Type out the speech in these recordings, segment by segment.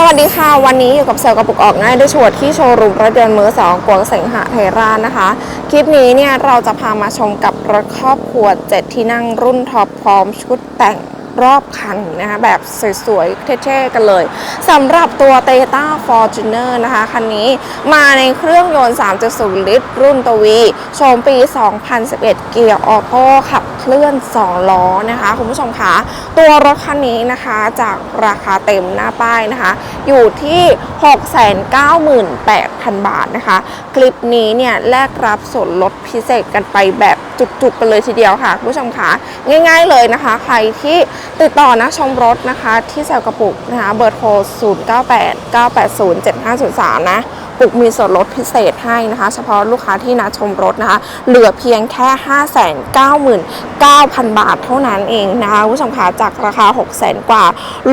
สวัสดีค่ะ วันนี้อยู่กับเซลกระปุกออกง่ายด้วยชวดที่โชว์รูมรถยนต์มือสองกวงเสงหะเทรานะคะ คลิปนี้เนี่ยเราจะพามาชมกับรถครอบครัว 7 ที่นั่งรุ่นท็อปพร้อมชุดแต่ง รอบคันนะคะแบบสวยๆเท่ๆกันเลยสำหรับตัว t o y o t a Fortuner นะคะคันนี้มาในเครื่องยนต์ 3.0 ลิตร รุ่นตวีโชมปี 2011 เกียร์ออโต้ขับเคลื่อน 2 ล้อนะคะ คุณผู้ชมคะตัวรถคันนี้นะคะจากราคาเต็มหน้าป้ายนะคะ อยู่ที่ 698,000 บาทนะคะ คลิปนี้เนี่ยแลกรับส่วนลดพิเศษกันไปแบบจุกๆกันเลยทีเดียวค่ะคุณผู้ชมคะง่าย ๆเลยนะคะ ใครที่ ติดต่อนะชมรถนะคะที่แซลกระปุกนะคะเบอร์โทร 0989807503 นะ ปุกมีส่วนลดพิเศษให้นะคะ เฉพาะลูกค้าที่นัดชมรถนะคะ เหลือเพียงแค่ 599,000 บาทเท่านั้นเองนะคะคุณผู้ชมคะจากราคา 600,000 กว่า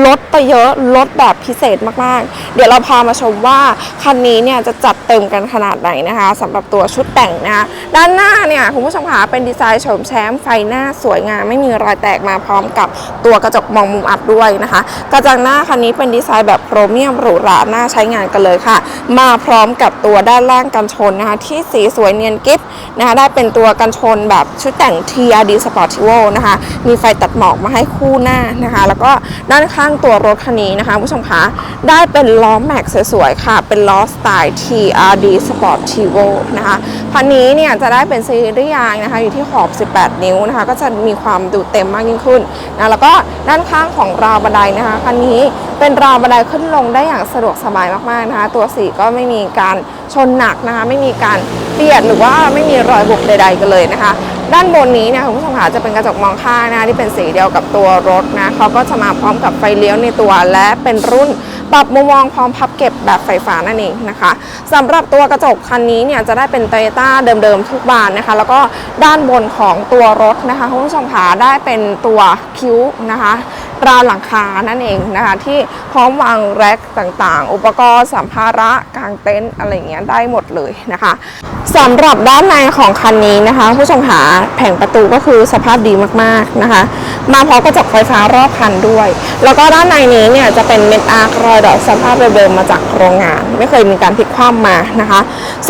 ลดไปเยอะลดแบบพิเศษมากๆ เดี๋ยวเราพามาชมว่าคันนี้เนี่ยจะจัดเต็มกันขนาดไหนนะคะสำหรับตัวชุดแต่งนะคะด้านหน้าเนี่ยคุณผู้ชมคะเป็นดีไซน์โฉมแชมป์ไฟหน้าสวยงามไม่มีรอยแตกมาพร้อมกับตัวกระจกมองมุมอับด้วยนะคะ กระจังหน้าคันนี้เป็นดีไซน์แบบโครเมียมหรูหราหน่าใช้งานกันเลยค่ะ มาพร้อม้อมกับตัวด้านล่างกันชนนะคะ ที่สีสวยเนียนกิ๊บนะคะ ได้เป็นตัวกันชนแบบชุดแต่ง TRD Sportivo นะคะ มีไฟตัดหมอกมาให้คู่หน้านะคะ แล้วก็ด้านข้างตัวรถคันนี้นะคะคุณผู้ชมคะได้เป็นล้อแม็กสวยๆค่ะ เป็นล้อสไตล์ TRD Sportivo นะคะคันนี้เนี่ยจะได้เป็นซีรีส์ยางนะคะอยู่ที่ขอบ 18 นิ้วนะคะ ก็จะมีความดูเต็มมากยิ่งขึ้นนะแล้วก็ด้านข้างของราวบันไดนะคะคันนี้เป็นราวบันไดขึ้นลงได้อย่างสะดวกสบายมากๆนะคะ ตัวสีก็ไม่มีการชนหนักนะคะ ไม่มีการเปียดหรือว่าไม่มีรอยบุบใด ๆ กันเลยนะคะ ด้านบนนี้เนี่ยคุณผู้ชมค่ะจะเป็นกระจกมองข้างนะคะที่เป็นสีเดียวกับตัวรถนะเขาก็จะมาพร้อมกับไฟเลี้ยวในตัวและเป็นรุ่นปรับมุมมองพร้อมพับเก็บแบบไฟฟ้านั่นเองนะคะสำหรับตัวกระจกคันนี้เนี่ยจะได้เป็น t o y ยต้าเดิมๆทุกบานนะคะ แล้วก็ด้านบนของตัวรถนะคะคุณผู้ชมค่ะได้เป็นตัวคิ้วนะคะ ราวหลังคานั่นเองนะคะ ที่พร้อมวางแร็คต่างๆ อุปกรณ์สัมภาระกางเต็นท์อะไรเงี้ยได้หมดเลยนะคะสำหรับด้านในของคันนี้นะคะ ผู้ชมค่ะแผงประตูก็คือสภาพดีมากๆนะคะ มาพร้อมกระจกไฟฟ้ารอบคันด้วย แล้วก็ด้านในนี้เนี่ยจะเป็นเม็ดอาร์ครอยดอกสภาพเดิมๆมาจากโรงงาน ไม่เคยมีการพลิกคว่ำมานะคะ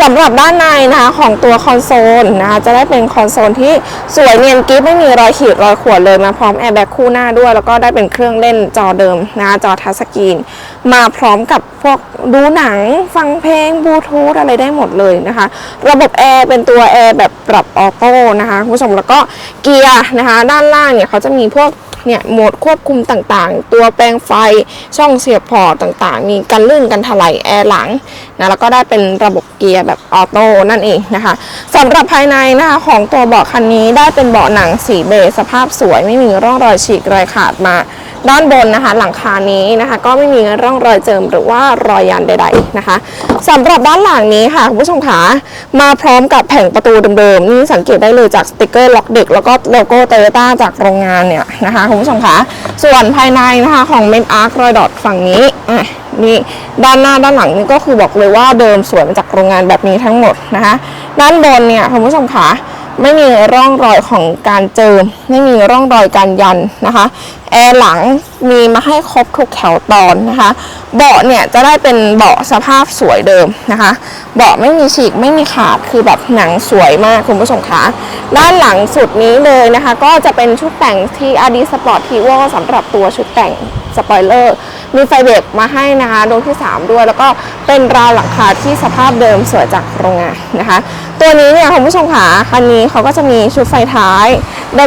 สำหรับด้านในนะคะของตัวคอนโซลนะคะจะได้เป็นคอนโซลที่สวยเนียนกิ๊บไม่มีรอยขีดรอยข่วนเลยมาพร้อมแอร์แบ็กคู่หน้าด้วย แล้วก็ได้เป็นเครื่องเล่นจอเดิมนะคะจอทัชสกรีน มาพร้อมกับพวกดูหนังฟังเพลงบลูทูธอะไรได้หมดเลยนะคะ ระบบแอร์เป็นตัวแอร์แบบปรับออโต้นะคะคุณผู้ชมแล้วก็เกียร์นะคะ ด้านล่างเนี่ยเขาจะมีพวก เนี่ยโหมดควบคุมต่างๆ ตัวแปลงไฟช่องเสียบพอร์ตต่างๆ มีกันลื่นกันถลายแอร์หลังนะแล้วก็ได้เป็นระบบเกียร์แบบออโต้นั่นเองนะคะสำหรับภายในนะคะของตัวเบาะคันนี้ได้เป็นเบาะหนังสีเบจสภาพสวยไม่มีร่องรอยฉีกรอยขาดมา ด้านบนนะคะ หลังคานี้นะคะ ก็ไม่มีร่องรอยเจิมหรือว่ารอยยันใด ๆนะคะสำหรับด้านหลังนี้ค่ะคุณผู้ชมขามาพร้อมกับแผงประตูเดิมๆนี่สังเกตได้เลยจากสติกเกอร์ล็อกเด็กแล้วก็โลโก้โตโยต้าจากโรงงานเนี่ยนะคะคุณผู้ชมคะส่วนภายในนะคะของเมนอาร์ครอยดอทฝั่งนี้อะนี่ด้านหน้าด้านหลังนี่ก็คือบอกเลยว่าเดิมสวยมาจากโรงงานแบบนี้ทั้งหมดนะคะ ด้านบนเนี่ยคุณผู้ชมคะ ไม่มีร่องรอยของการเจิม ไม่มีร่องรอยการยันนะคะ แอร์หลังมีมาให้ครบทุกแถวตอนนะคะ เบาะเนี่ยจะได้เป็นเบาะสภาพสวยเดิมนะคะ เบาะไม่มีฉีกไม่มีขาดคือแบบหนังสวยมากคุณผู้ชมคะด้านหลังสุดนี้เลยนะคะ ก็จะเป็นชุดแต่งที่ RD Sport t i v o สำหรับตัวชุดแต่งสปอยเลอร์มีไฟเบรกมาให้นะคะดวงที่ 3 ด้วย แล้วก็เป็นราวหลังคาที่สภาพเดิมสวยจากโรงงานนะคะตัวนี้เนี่ยคุณผู้ชมค่ะคันนี้เขาก็จะมีชุดไฟท้าย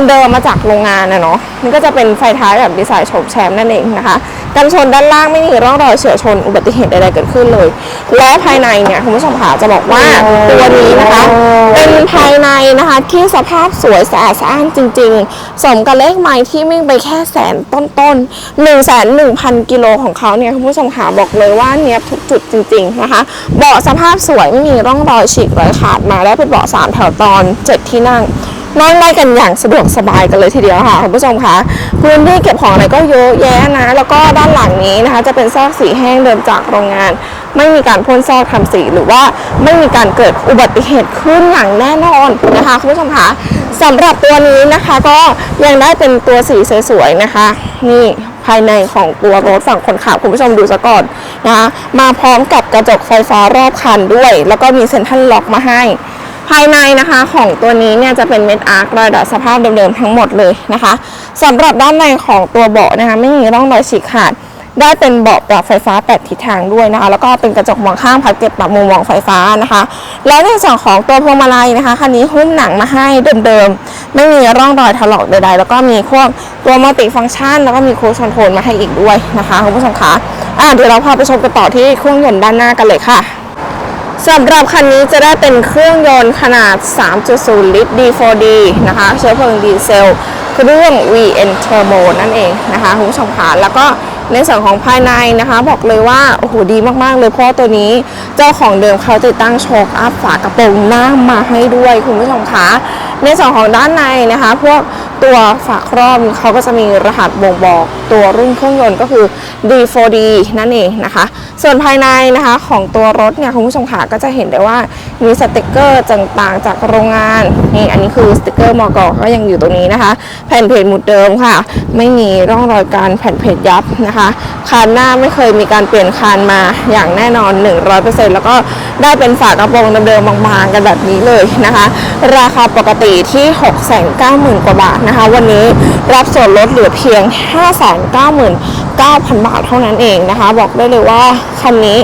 เดิมๆมาจากโรงงานนะเนาะนี่ก็จะเป็นไฟท้ายแบบดีไซน์โฉบแชมป์นั่นเองนะคะกันชนด้านล่างไม่มีร่องรอยเฉียวชนอุบัติเหตุใดๆเกิดขึ้นเลย และภายในเนี่ยคุณผู้ชมค่ะจะบอกว่าตัวนี้นะคะ เป็นภายในนะคะที่สภาพสวยสะอาดสะอ้านจริง ๆ สมกับเลขไม้ที่วิ่งไปแค่แสนต้นๆหนึ่งแสนหนึ่งพันกิโลของเขาเนี่ยคุณผู้ชมค่ะบอกเลยว่าเนี้ยบทุกจุดจริง ๆนะคะ เบาะสภาพสวยไม่มีร่องรอยฉีกรอยขาดมาและเป็นเบาะสามแถวตอนเจ็ดที่นั่งนั่งได้กันอย่างสะดวกสบายกันเลยทีเดียวค่ะคุณผู้ชมคะพื้นที่เก็บของอะไรก็เยอะแยะนะ แล้วก็ด้านหลังนี้นะคะ จะเป็นซอกสีแห้งเดิมจากโรงงาน ไม่มีการพ่นซอกทำสีหรือว่าไม่มีการเกิดอุบัติเหตุขึ้นอย่างแน่นอนนะคะคุณผู้ชมคะสำหรับตัวนี้นะคะก็ยังได้เป็นตัวสีสวยๆนะคะ นี่ภายในของตัวรถฝั่งคนขับคุณผู้ชมดูซะก่อนนะคะมาพร้อมกับกระจกไฟฟ้ารอบคันด้วย แล้วก็มีเซ็นทรัลล็อกมาให้ ภายในนะคะของตัวนี้เนี่ยจะเป็นเม็ดอาร์ครอยดัดสภาพเดิมๆทั้งหมดเลยนะคะสำหรับด้านในของตัวเบาะนะคะไม่มีร่องรอยฉีกขาด ได้เป็นเบาะปรับไฟฟ้า8ทิศทางด้วยนะคะ แล้วก็เป็นกระจกมองข้างพับเก็บปรับมุมมองไฟฟ้านะคะ แล้วในส่วนของตัวพวงมาลัยนะคะคันนี้หุ้มหนังมาให้เดิมๆไม่มีร่องรอยถลอกใดๆแล้วก็มีพวกตัวมัลติฟังก์ชัน แล้วก็มีโคชคอนโทรลมาให้อีกด้วยนะคะคุณผู้ชมคะอะเดี๋ยวเราพาไปชมกันต่อที่เครื่องยนต์ด้านหน้ากันเลยค่ะ สำหรับคันนี้จะได้เป็นเครื่องยนต์ขนาด 3.0 ลิตร D4D นะคะ เชื้อเพลิงดีเซล เครื่อง VN Turbo นั่นเองนะคะคุณผู้ชมคะแล้วก็ในส่วนของภายในนะคะ บอกเลยว่า โอ้โห ดีมาก ๆ เลยเพราะตัวนี้เจ้าของเดิมเขาติดตั้งโชคอัพฝากระโปรงหน้ามาให้ด้วยคุณผู้ชมคะในส่วนของด้านในนะคะ พวกตัวฝาครอบเขาก็จะมีรหัสบ่งบอกตัวรุ่นเครื่องยนต์ก็คือ D4D นั่นเองนะคะ ส่วนภายในนะคะของตัวรถเนี่ยคุณผู้ชมค่ะก็จะเห็นได้ว่ามีสติกเกอร์ต่างๆจากโรงงานนี่อันนี้คือสติกเกอร์มอกก็ยังอยู่ตรงนี้นะคะ แผ่นเพจหมุดเดิมค่ะ ไม่มีร่องรอยการแผ่นเพจยับนะคะคานหน้าไม่เคยมีการเปลี่ยนคานมาอย่างแน่นอน 100%แล้วก็ได้เป็นฝากระโปรงเดิมๆบางๆกันแบบนี้เลยนะคะ ราคาปกติที่ 690,000 กว่าบาทนะคะ วันนี้รับส่วนลดเหลือเพียง 599,000 บาทเท่านั้นเองนะคะ บอกได้เลยว่าคันนี้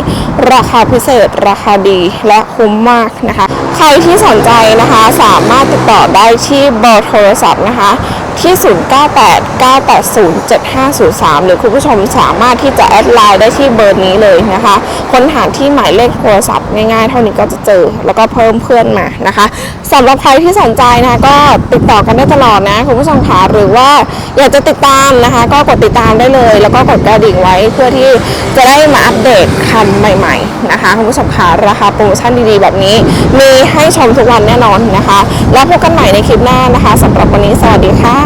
ราคาพิเศษราคาดีและคุ้มมากนะคะ ใครที่สนใจนะคะสามารถติดต่อได้ที่เบอร์โทรศัพท์นะคะ ที่ 0989807503 หรือคุณผู้ชมสามารถที่จะแอดไลน์ได้ที่เบอร์นี้เลยนะคะ ค้นหาที่หมายเลขโทรศัพท์ง่ายๆ เท่านี้ก็จะเจอ แล้วก็เพิ่มเพื่อนมานะคะสำหรับใครที่สนใจนะคะก็ติดต่อกันได้ตลอดนะคุณผู้ชมคะหรือว่าอยากจะติดตามนะคะ ก็กดติดตามได้เลย แล้วก็กดกระดิ่งไว้เพื่อที่จะได้มาอัปเดตคันใหม่ๆนะคะคุณผู้ชมคะราคาโปรโมชั่นดีๆ แบบนี้ มีให้ชมทุกวันแน่นอนนะคะ แล้วพบกันใหม่ในคลิปหน้านะคะสำหรับวันนี้สวัสดีค่ะ